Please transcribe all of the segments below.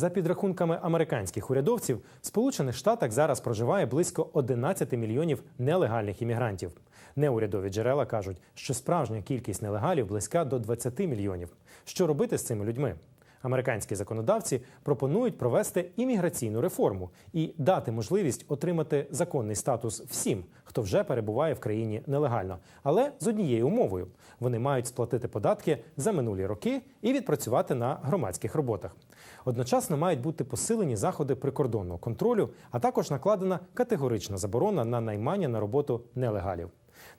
За підрахунками американських урядовців, в Сполучених Штатах зараз проживає близько 11 мільйонів нелегальних іммігрантів. Неурядові джерела кажуть, що справжня кількість нелегалів близька до 20 мільйонів. Що робити з цими людьми? Американські законодавці пропонують провести імміграційну реформу і дати можливість отримати законний статус всім, хто вже перебуває в країні нелегально, але з однією умовою: вони мають сплатити податки за минулі роки і відпрацювати на громадських роботах. Одночасно мають бути посилені заходи прикордонного контролю, а також накладена категорична заборона на наймання на роботу нелегалів.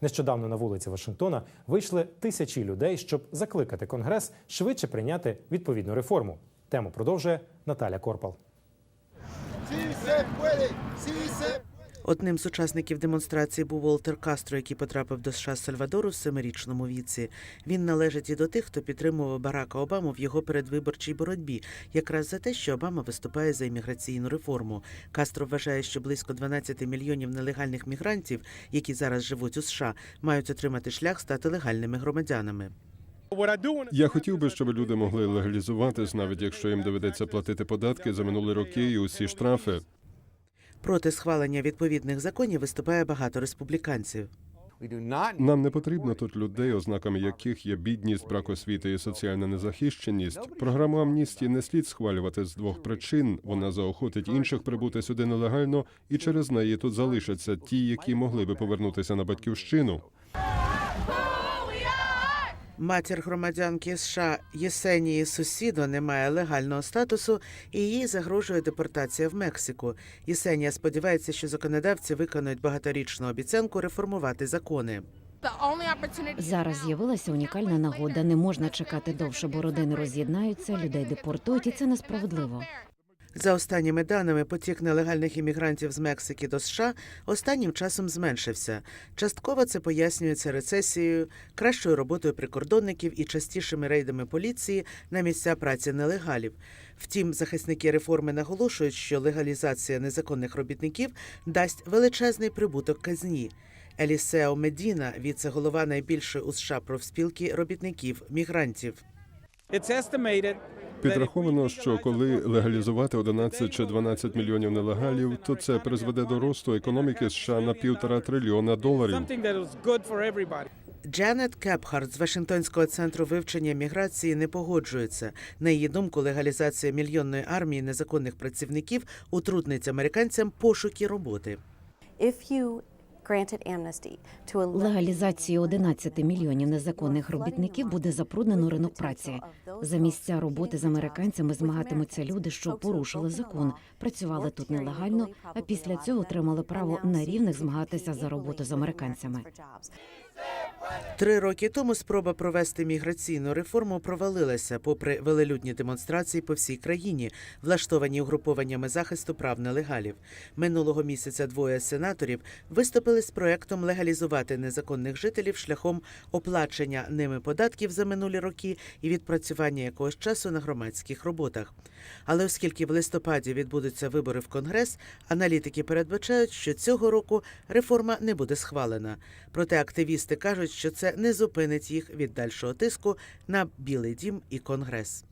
Нещодавно на вулиці Вашингтона вийшли тисячі людей, щоб закликати Конгрес швидше прийняти відповідну реформу. Тему продовжує Наталя Корпал. Одним з учасників демонстрації був Волтер Кастро, який потрапив до США з Сальвадору в семирічному віці. Він належить і до тих, хто підтримував Барака Обаму в його передвиборчій боротьбі, якраз за те, що Обама виступає за імміграційну реформу. Кастро вважає, що близько 12 мільйонів нелегальних мігрантів, які зараз живуть у США, мають отримати шлях стати легальними громадянами. Я хотів би, щоб люди могли легалізуватись, навіть якщо їм доведеться платити податки за минулі роки і усі штрафи. Проти схвалення відповідних законів виступає багато республіканців. Нам не потрібно тут людей, ознаками яких є бідність, брак освіти і соціальна незахищеність. Програму амністії не слід схвалювати з двох причин. Вона заохотить інших прибути сюди нелегально, і через неї тут залишаться ті, які могли би повернутися на батьківщину. Матір громадянки США Єсенії Сусідо не має легального статусу і їй загрожує депортація в Мексику. Єсенія сподівається, що законодавці виконують багаторічну обіцянку реформувати закони. Зараз з'явилася унікальна нагода. Не можна чекати довше, бо родини роз'єднаються, людей депортують, і це несправедливо. За останніми даними, потік нелегальних іммігрантів з Мексики до США останнім часом зменшився. Частково це пояснюється рецесією, кращою роботою прикордонників і частішими рейдами поліції на місця праці нелегалів. Втім, захисники реформи наголошують, що легалізація незаконних робітників дасть величезний прибуток казні. Елісео Медіна, віце-голова найбільшої у США профспілки робітників мігрантів. Підраховано, що коли легалізувати 11 чи 12 мільйонів нелегалів, то це призведе до росту економіки США на півтора трильйона доларів. Джанет Кепхард з Вашингтонського центру вивчення міграції не погоджується. На її думку, легалізація мільйонної армії незаконних працівників утруднить американцям пошуки роботи. Легалізацією 11 мільйонів незаконних робітників буде запруднено ринок праці. За місця роботи з американцями змагатимуться люди, що порушили закон, працювали тут нелегально, а після цього отримали право на рівних змагатися за роботу з американцями. Три роки тому спроба провести міграційну реформу провалилася, попри велелюдні демонстрації по всій країні, влаштовані угрупованнями захисту прав нелегалів. Минулого місяця двоє сенаторів виступили з проектом легалізувати незаконних жителів шляхом оплачення ними податків за минулі роки і відпрацювання якогось часу на громадських роботах. Але оскільки в листопаді відбудуться вибори в Конгрес, аналітики передбачають, що цього року реформа не буде схвалена. Проте активісти кажуть, що це не зупинить їх від дальшого тиску на Білий Дім і Конгрес.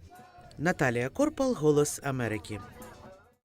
Наталія Корпал, Голос Америки.